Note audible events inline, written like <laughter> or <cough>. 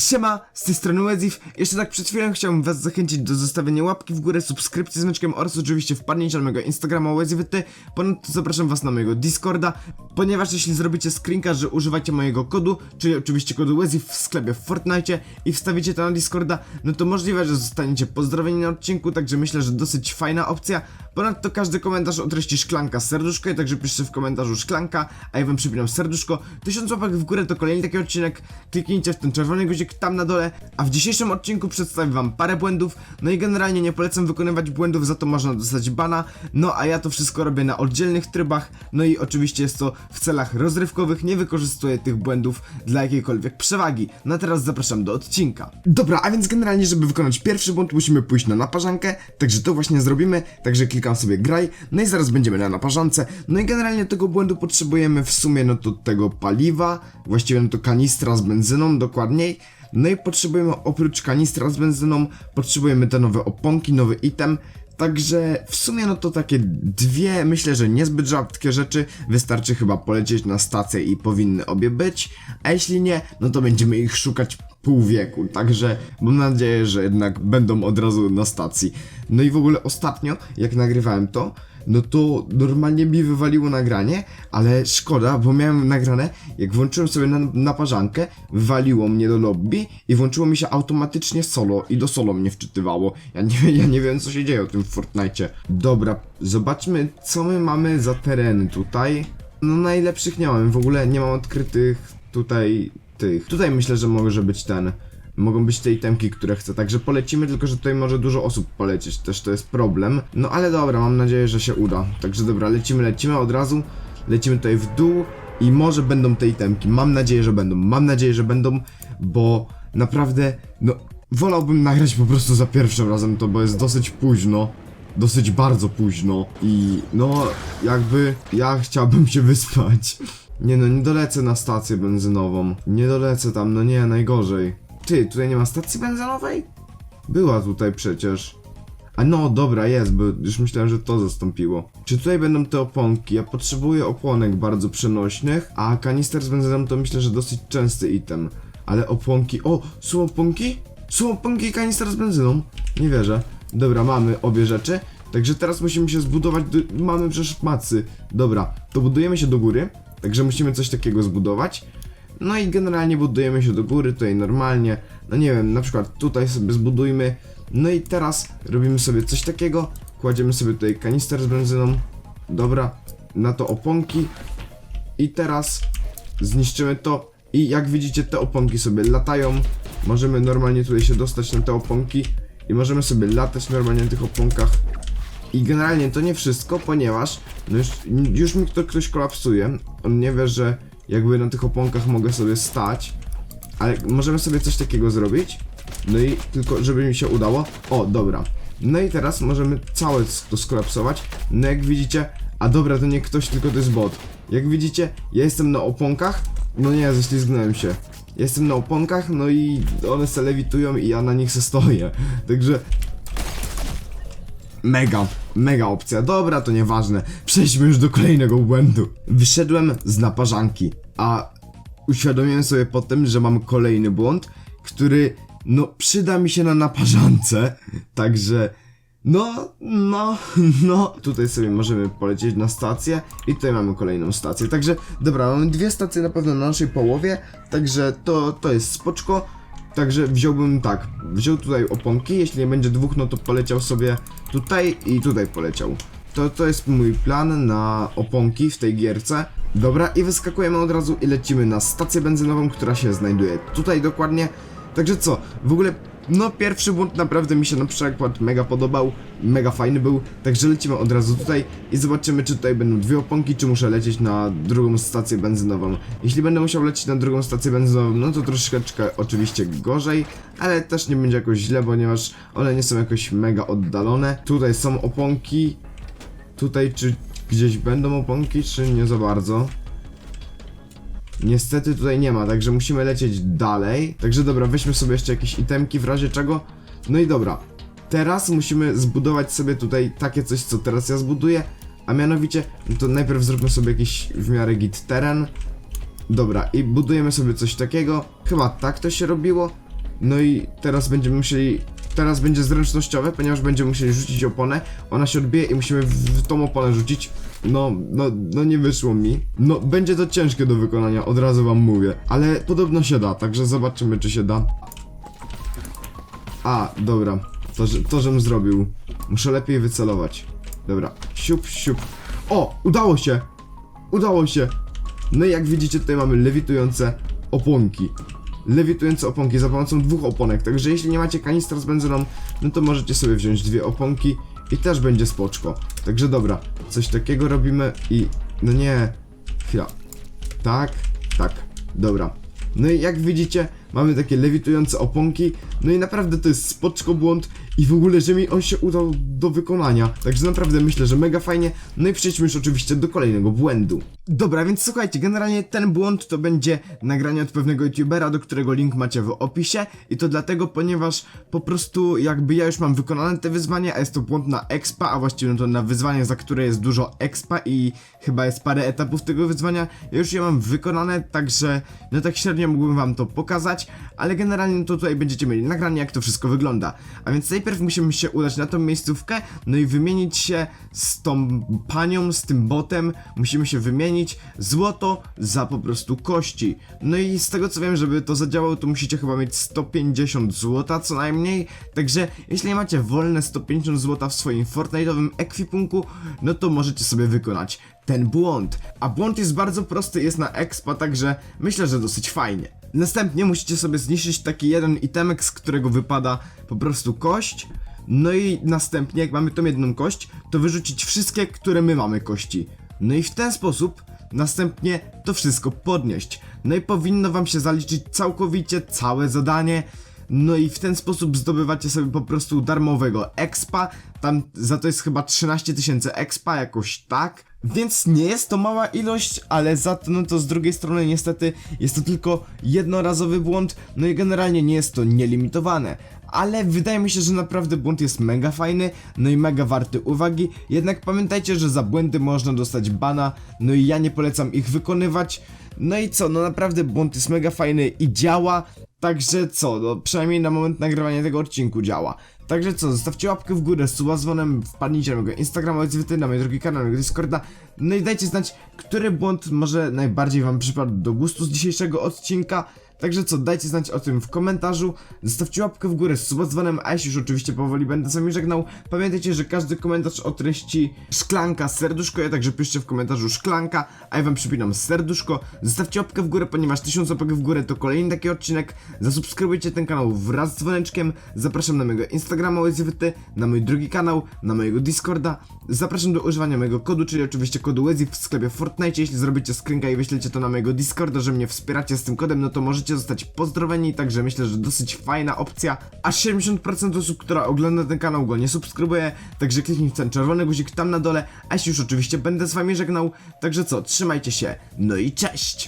Siema, z tej strony Wezif. Jeszcze tak przed chwilą chciałbym was zachęcić do zostawienia łapki w górę, subskrypcji z znaczkiem oraz oczywiście wpadnięcia na mojego Instagrama WezifT. Ponadto zapraszam was na mojego Discorda, ponieważ jeśli zrobicie screenka, że używacie mojego kodu, czyli oczywiście kodu Wezif w sklepie w Fortnite i wstawicie to na Discorda, no to możliwe, że zostaniecie pozdrowieni na odcinku, także myślę, że dosyć fajna opcja. Ponadto każdy komentarz o treści szklanka serduszko, także piszcie w komentarzu szklanka, a ja wam przypinam serduszko. Tysiąc łapek w górę to kolejny taki odcinek, kliknijcie w ten czerwony guzik tam na dole, a w dzisiejszym odcinku przedstawię wam parę błędów, no i generalnie nie polecam wykonywać błędów, za to można dostać bana, no a ja to wszystko robię na oddzielnych trybach, no i oczywiście jest to w celach rozrywkowych, nie wykorzystuję tych błędów dla jakiejkolwiek przewagi. No a teraz zapraszam do odcinka. Dobra, a więc generalnie, żeby wykonać pierwszy błąd, musimy pójść na naparzankę, także to właśnie zrobimy, także klikam sobie graj, no i zaraz będziemy na naparzance, no i generalnie tego błędu potrzebujemy w sumie no to tego paliwa, właściwie no to kanistra z benzyną dokładniej, no i potrzebujemy oprócz kanistra z benzyną, potrzebujemy te nowe oponki, nowy item, Także w sumie no to takie dwie, myślę, że niezbyt rzadkie rzeczy. Wystarczy chyba polecieć na stację i powinny obie być. A jeśli nie, no to będziemy ich szukać pół wieku. Także mam nadzieję, że jednak będą od razu na stacji. No i w ogóle ostatnio, jak nagrywałem to, no to normalnie mi wywaliło nagranie, ale szkoda, bo miałem nagrane, jak włączyłem sobie na naparzankę, wywaliło mnie do lobby i włączyło mi się automatycznie solo i do solo mnie wczytywało. Ja nie, <laughs> ja nie wiem co się dzieje o tym w Fortnite. Dobra, zobaczmy co my mamy za tereny tutaj. No najlepszych nie mam, w ogóle nie mam odkrytych tutaj tych. Tutaj myślę, że może być ten mogą być te itemki, które chcę. Także polecimy, tylko że tutaj może dużo osób polecieć, też to jest problem. No ale dobra, mam nadzieję, że się uda. Także dobra, lecimy, lecimy od razu. Lecimy tutaj w dół i może będą te itemki. Mam nadzieję, że będą. Mam nadzieję, że będą, bo naprawdę, no, wolałbym nagrać po prostu za pierwszym razem to, bo jest dosyć późno. Dosyć bardzo późno i no, jakby ja chciałbym się wyspać. Nie no, nie dolecę na stację benzynową. Nie dolecę tam, no nie, najgorzej. Ty, tutaj nie ma stacji benzynowej? Była tutaj przecież. A no, dobra, jest, bo już myślałem, że to zastąpiło. Czy tutaj będą te oponki? Ja potrzebuję oponek bardzo przenośnych, a kanister z benzyną to myślę, że dosyć częsty item. Ale oponki... O, są oponki? Są oponki i kanister z benzyną? Nie wierzę. Dobra, mamy obie rzeczy. Także teraz musimy się zbudować do... Mamy przecież macy. Dobra, to budujemy się do góry. Także musimy coś takiego zbudować. No i generalnie budujemy się do góry, tutaj normalnie. No nie wiem, na przykład tutaj sobie zbudujmy. No i teraz robimy sobie coś takiego. Kładziemy sobie tutaj kanister z benzyną. Dobra, na to oponki. I teraz zniszczymy to. I jak widzicie, te oponki sobie latają. Możemy normalnie tutaj się dostać na te oponki. I możemy sobie latać normalnie na tych oponkach. I generalnie to nie wszystko, ponieważ no już, już mi to ktoś kolapsuje. On nie wie, że jakby na tych oponkach mogę sobie stać. Ale możemy sobie coś takiego zrobić. No i tylko, żeby mi się udało. O, dobra. No i teraz możemy całe to skolapsować. No jak widzicie, a dobra, to nie ktoś, tylko to jest bot. Jak widzicie, ja jestem na oponkach. No nie, ześlizgnąłem się. Jestem na oponkach, no i one se lewitują i ja na nich se stoję. <laughs> Także Mega, mega opcja. Dobra, to nieważne. Przejdźmy już do kolejnego błędu. Wyszedłem z naparzanki, a uświadomiłem sobie potem, że mam kolejny błąd, który no przyda mi się na naparzance. <laughs> Także no, no, <laughs> no. Tutaj sobie możemy polecieć na stację i tutaj mamy kolejną stację. Także dobra, mamy dwie stacje na pewno na naszej połowie, także to, to jest spoczko. Także wziąłbym tak, wziął tutaj oponki, jeśli nie będzie dwóch, no to poleciał sobie tutaj i tutaj poleciał. To, to jest mój plan na oponki w tej gierce. Dobra, i wyskakujemy od razu i lecimy na stację benzynową, która się znajduje tutaj dokładnie. Także co, w ogóle, no pierwszy błąd naprawdę mi się na przykład mega podobał, mega fajny był, także lecimy od razu tutaj i zobaczymy czy tutaj będą dwie oponki, czy muszę lecieć na drugą stację benzynową. Jeśli będę musiał lecieć na drugą stację benzynową, no to troszeczkę oczywiście gorzej, ale też nie będzie jakoś źle, ponieważ one nie są jakoś mega oddalone. Tutaj są oponki, tutaj czy gdzieś będą oponki, czy nie za bardzo. Niestety tutaj nie ma, także musimy lecieć dalej. Także dobra, weźmy sobie jeszcze jakieś itemki w razie czego. No i dobra. Teraz musimy zbudować sobie tutaj takie coś, co teraz ja zbuduję. A mianowicie, no to najpierw zróbmy sobie jakiś w miarę git teren. Dobra, i budujemy sobie coś takiego. Chyba tak to się robiło. No i teraz będziemy musieli, teraz będzie zręcznościowe, ponieważ będziemy musieli rzucić oponę, ona się odbije i musimy w, tą oponę rzucić. No, no, no nie wyszło mi. No, będzie to ciężkie do wykonania, od razu wam mówię. Ale podobno się da, także zobaczymy czy się da. A, dobra. To, że- to żem zrobił. Muszę lepiej wycelować. Dobra, siup, siup. O, udało się! Udało się! No i jak widzicie, tutaj mamy lewitujące oponki. Lewitujące oponki za pomocą dwóch oponek, także jeśli nie macie kanistra z benzyną, no to możecie sobie wziąć dwie oponki i też będzie spoczko. Także dobra, coś takiego robimy i... No nie... Chwila. Tak, tak, dobra. No i jak widzicie, mamy takie lewitujące oponki, no i naprawdę to jest spoczko błąd i w ogóle, że mi on się udał do wykonania. Także naprawdę myślę, że mega fajnie. No i przejdźmy już oczywiście do kolejnego błędu. Dobra, więc słuchajcie, generalnie ten błąd to będzie nagranie od pewnego youtubera, do którego link macie w opisie i to dlatego, ponieważ po prostu jakby ja już mam wykonane te wyzwanie, a jest to błąd na expa, a właściwie to na wyzwanie, za które jest dużo expa i chyba jest parę etapów tego wyzwania, ja już je mam wykonane, także no tak średnio mógłbym wam to pokazać, ale generalnie to tutaj będziecie mieli nagranie jak to wszystko wygląda. A więc najpierw musimy się udać na tą miejscówkę, no i wymienić się z tą panią, z tym botem, musimy się wymienić złoto za po prostu kości. No i z tego co wiem, żeby to zadziałało, to musicie chyba mieć 150 złota co najmniej, także jeśli macie wolne 150 złota w swoim Fortnite'owym ekwipunku, no to możecie sobie wykonać ten błąd. A błąd jest bardzo prosty, jest na expa, także myślę, że dosyć fajnie. Następnie musicie sobie zniszczyć taki jeden itemek, z którego wypada po prostu kość. No i następnie, jak mamy tą jedną kość, to wyrzucić wszystkie, które my mamy kości. No i w ten sposób następnie to wszystko podnieść. No i powinno wam się zaliczyć całkowicie całe zadanie. No i w ten sposób zdobywacie sobie po prostu darmowego expa. Tam za to jest chyba 13 tysięcy expa, jakoś tak. Więc nie jest to mała ilość, ale za to, no to z drugiej strony niestety jest to tylko jednorazowy błąd, no i generalnie nie jest to nielimitowane. Ale wydaje mi się, że naprawdę błąd jest mega fajny, no i mega warty uwagi. Jednak pamiętajcie, że za błędy można dostać bana, no i ja nie polecam ich wykonywać. No i co, no naprawdę błąd jest mega fajny i działa. Także co, no przynajmniej na moment nagrywania tego odcinku działa. Także co, zostawcie łapkę w górę, suba z dzwonem, wpadnijcie na mojego Instagrama, odzywyty na mój drugi kanał, na Discorda. No i dajcie znać, który błąd może najbardziej wam przypadł do gustu z dzisiejszego odcinka. Także co, dajcie znać o tym w komentarzu, zostawcie łapkę w górę z suba z dzwonem, a jeśli już oczywiście powoli będę z wami żegnał, pamiętajcie, że każdy komentarz o treści szklanka, serduszko, ja także piszcie w komentarzu szklanka, a ja wam przypinam serduszko, zostawcie łapkę w górę, ponieważ 1000 łapek w górę to kolejny taki odcinek, zasubskrybujcie ten kanał wraz z dzwoneczkiem, zapraszam na mojego Instagrama łezwyty, na mój drugi kanał, na mojego Discorda, zapraszam do używania mojego kodu, czyli oczywiście kodu łezy w sklepie Fortnite, jeśli zrobicie screenka i wyślecie to na mojego Discorda, że mnie wspieracie z tym kodem, no to możecie zostać pozdrowieni, także myślę, że dosyć fajna opcja. Aż 70% osób, która ogląda ten kanał go nie subskrybuje, także kliknij w ten czerwony guzik tam na dole, a już oczywiście będę z wami żegnał, także co, trzymajcie się, no i cześć!